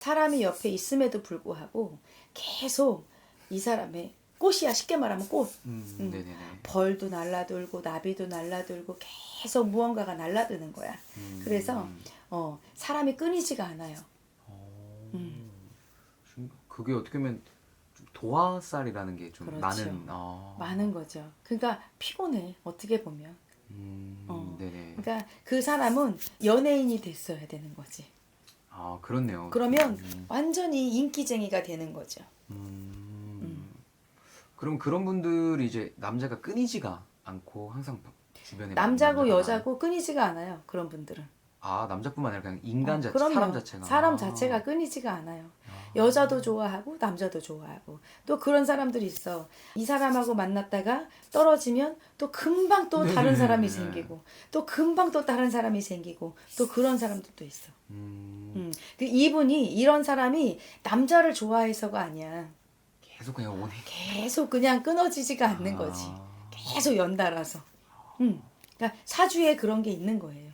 사람이 옆에 있음에도 불구하고 계속 이 사람의 꽃이야 쉽게 말하면 꽃 음, 음. 벌도 날라들고 나비도 날라들고 계속 무언가가 날라드는 거야. 음, 그래서 어 사람이 끊이지가 않아요. 어, 음. 좀 그게 어떻게 보면 좀 도화살이라는 게좀 그렇죠. 많은. 아. 많은 거죠. 그러니까 피곤해 어떻게 보면. 음, 어. 네네. 그러니까 그 사람은 연예인이 됐어야 되는 거지. 아 그렇네요. 그러면 음, 완전히 인기쟁이가 되는 거죠. 음. 그럼 그런 분들이 이제 남자가 끊이지가 않고 항상 주변에 남자고 남자가 여자고 끊이지가 않아요. 그런 분들은. 아 남자뿐만 아니라 그냥 인간 어, 자체, 그럼요. 사람 자체가 사람 아. 자체가 끊이지가 않아요. 아. 여자도 좋아하고 남자도 좋아하고 또 그런 사람들이 있어. 이 사람하고 만났다가 떨어지면 또 금방 또 다른 네. 사람이 생기고 또 금방 또 다른 사람이 생기고 또 그런 사람들도 있어. 음, 음. 그 이분이 이런 사람이 남자를 좋아해서가 아니야. 계속 그냥 오네. 계속 그냥 끊어지지가 않는 거지. 아. 계속 연달아서. 음. 그러니까 사주에 그런 게 있는 거예요.